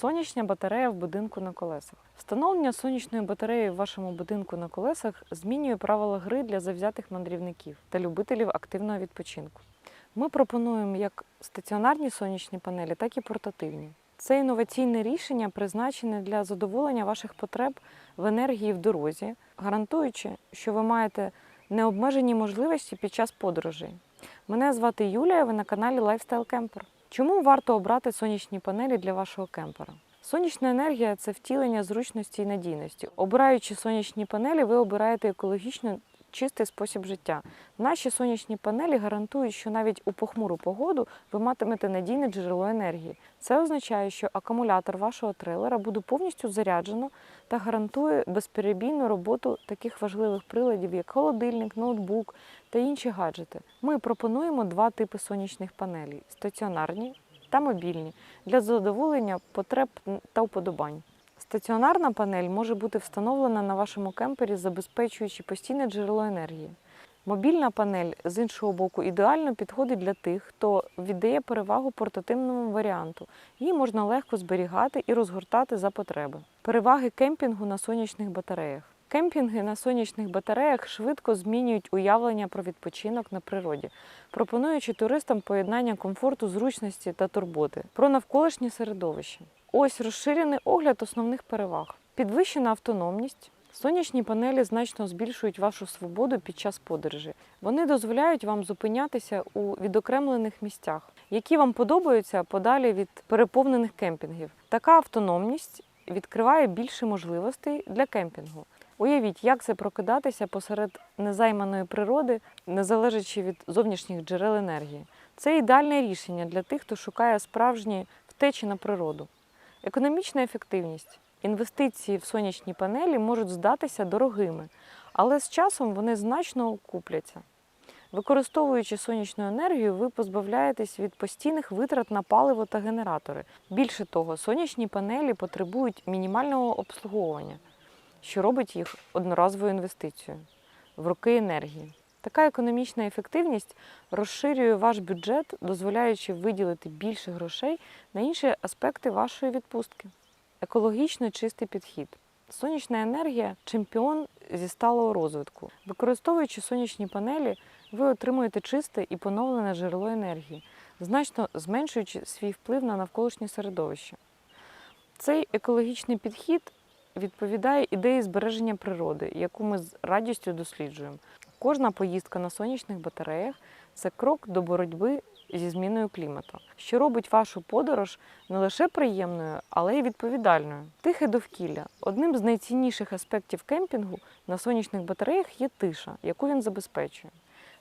Сонячна батарея в будинку на колесах. Встановлення сонячної батареї в вашому будинку на колесах змінює правила гри для завзятих мандрівників та любителів активного відпочинку. Ми пропонуємо як стаціонарні сонячні панелі, так і портативні. Це інноваційне рішення призначене для задоволення ваших потреб в енергії в дорозі, гарантуючи, що ви маєте необмежені можливості під час подорожей. Мене звати Юлія, ви на каналі Lifestyle Camper. Чому варто обрати сонячні панелі для вашого кемпера? Сонячна енергія це втілення зручності і надійності. Обираючи сонячні панелі, ви обираєте екологічно чистий спосіб життя. Наші сонячні панелі гарантують, що навіть у похмуру погоду ви матимете надійне джерело енергії. Це означає, що акумулятор вашого трейлера буде повністю заряджено та гарантує безперебійну роботу таких важливих приладів, як холодильник, ноутбук та інші гаджети. Ми пропонуємо два типи сонячних панелей: стаціонарні та мобільні для задоволення потреб та вподобань. Стаціонарна панель може бути встановлена на вашому кемпері, забезпечуючи постійне джерело енергії. Мобільна панель з іншого боку ідеально підходить для тих, хто віддає перевагу портативному варіанту. Її можна легко зберігати і розгортати за потреби. Переваги кемпінгу на сонячних батареях. Кемпінги на сонячних батареях швидко змінюють уявлення про відпочинок на природі, пропонуючи туристам поєднання комфорту, зручності та турботи про навколишнє середовище. Ось розширений огляд основних переваг: підвищена автономність. Сонячні панелі значно збільшують вашу свободу під час подорожі. Вони дозволяють вам зупинятися у відокремлених місцях, які вам подобаються подалі від переповнених кемпінгів. Така автономність відкриває більше можливостей для кемпінгу. Уявіть, як це прокидатися посеред незайманої природи, не залежачи від зовнішніх джерел енергії. Це ідеальне рішення для тих, хто шукає справжні втечі на природу. Економічна ефективність. Інвестиції в сонячні панелі можуть здатися дорогими, але з часом вони значно окупляться. Використовуючи сонячну енергію, ви позбавляєтесь від постійних витрат на паливо та генератори. Більше того, сонячні панелі потребують мінімального обслуговування, що робить їх одноразовою інвестицією в роки енергії. Така економічна ефективність розширює ваш бюджет, дозволяючи виділити більше грошей на інші аспекти вашої відпустки. Екологічно чистий підхід. Сонячна енергія чемпіон зі сталого розвитку. Використовуючи сонячні панелі, ви отримуєте чисте і поновлене джерело енергії, значно зменшуючи свій вплив на навколишнє середовище. Цей екологічний підхід відповідає ідеї збереження природи, яку ми з радістю досліджуємо. Кожна поїздка на сонячних батареях це крок до боротьби зі зміною клімату, що робить вашу подорож не лише приємною, але й відповідальною. Тихе довкілля. Одним з найцінніших аспектів кемпінгу на сонячних батареях є тиша, яку він забезпечує.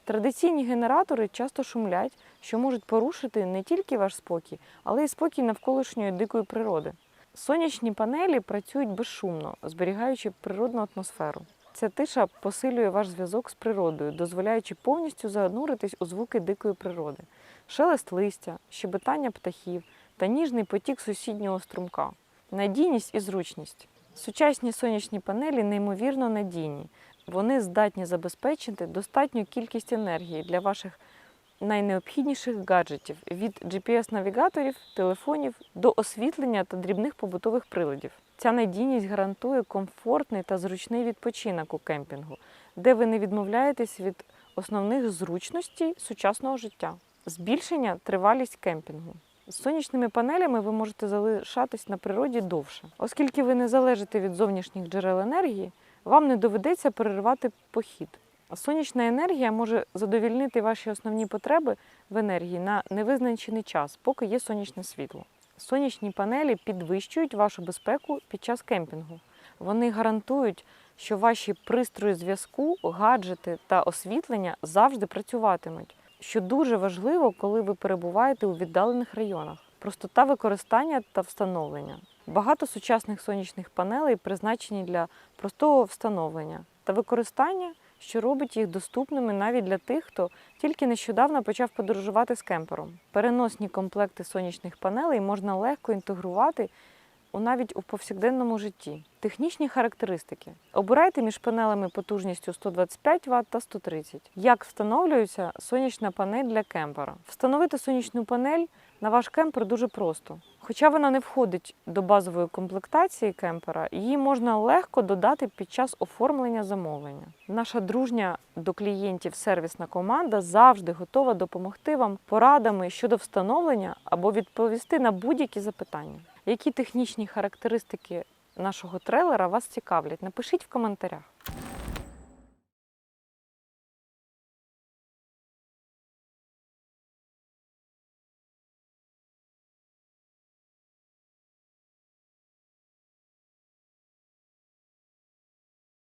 Традиційні генератори часто шумлять, що можуть порушити не тільки ваш спокій, але й спокій навколишньої дикої природи. Сонячні панелі працюють безшумно, зберігаючи природну атмосферу. Ця тиша посилює ваш зв'язок з природою, дозволяючи повністю зануритись у звуки дикої природи, шелест листя, щебетання птахів та ніжний потік сусіднього струмка, надійність і зручність. Сучасні сонячні панелі неймовірно надійні. Вони здатні забезпечити достатню кількість енергії для ваших найнеобхідніших гаджетів від GPS-навігаторів, телефонів до освітлення та дрібних побутових приладів. Ця надійність гарантує комфортний та зручний відпочинок у кемпінгу, де ви не відмовляєтесь від основних зручностей сучасного життя. Збільшення тривалість кемпінгу. З сонячними панелями ви можете залишатись на природі довше, оскільки ви не залежите від зовнішніх джерел енергії, вам не доведеться переривати похід. Сонячна енергія може задовільнити ваші основні потреби в енергії на невизначений час, поки є сонячне світло. Сонячні панелі підвищують вашу безпеку під час кемпінгу. Вони гарантують, що ваші пристрої зв'язку, гаджети та освітлення завжди працюватимуть, що дуже важливо, коли ви перебуваєте у віддалених районах. Простота використання та встановлення. Багато сучасних сонячних панелей призначені для простого встановлення та використання, що робить їх доступними навіть для тих, хто тільки нещодавно почав подорожувати з кемпером. Переносні комплекти сонячних панелей можна легко інтегрувати у навіть у повсякденному житті. Технічні характеристики. Обирайте між панелями потужністю 125 Вт та 130. Як встановлюється сонячна панель для кемпера? Встановити сонячну панель на ваш кемпер дуже просто. Хоча вона не входить до базової комплектації кемпера, її можна легко додати під час оформлення замовлення. Наша дружня до клієнтів сервісна команда завжди готова допомогти вам порадами щодо встановлення або відповісти на будь-які запитання. Які технічні характеристики нашого трейлера вас цікавлять? Напишіть в коментарях.